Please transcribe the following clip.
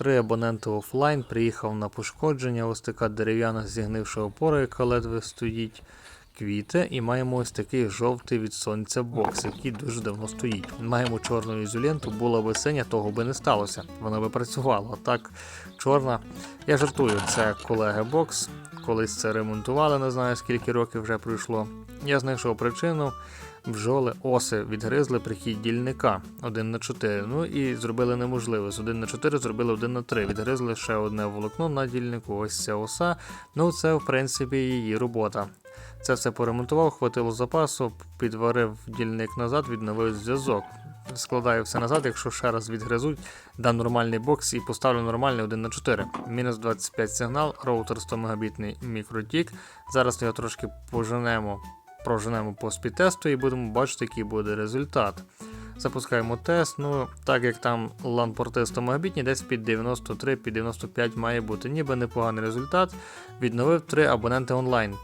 Три абоненти офлайн приїхав на пошкодження, ось така дерев'яна зігнивша опора, яка ледве стоїть. Квіти, і маємо ось такий жовтий від сонця бокс, який дуже давно стоїть. Маємо чорну ізоленту, була би синя, того би не сталося. Вона би працювала. Так, чорна. Я жартую, це колеги бокс. Колись це ремонтували, не знаю скільки років вже пройшло. Я знайшов причину. Бджоли оси відгризли прихід дільника 1 на 4. Ну і зробили неможливе. З 1 на 4 зробили 1 на 3. Відгризли ще одне волокно на дільнику. Ось ця оса. Ну, це в принципі її робота. Це все поремонтував, хватило запасу, підварив дільник назад, відновив зв'язок. Складаю все назад, якщо ще раз відгризуть, дам нормальний бокс і поставлю нормальний 1 на 4. Мінус 25 сигнал, роутер 100 мегабітний мікротік. Зараз його трошки поженемо, проженемо по спідтесту і будемо бачити, який буде результат. Запускаємо тест. Ну, так як там LAN-порти 100 мегабітні, десь під 93, під 95 має бути. Ніби непоганий результат. Відновив три абоненти онлайн.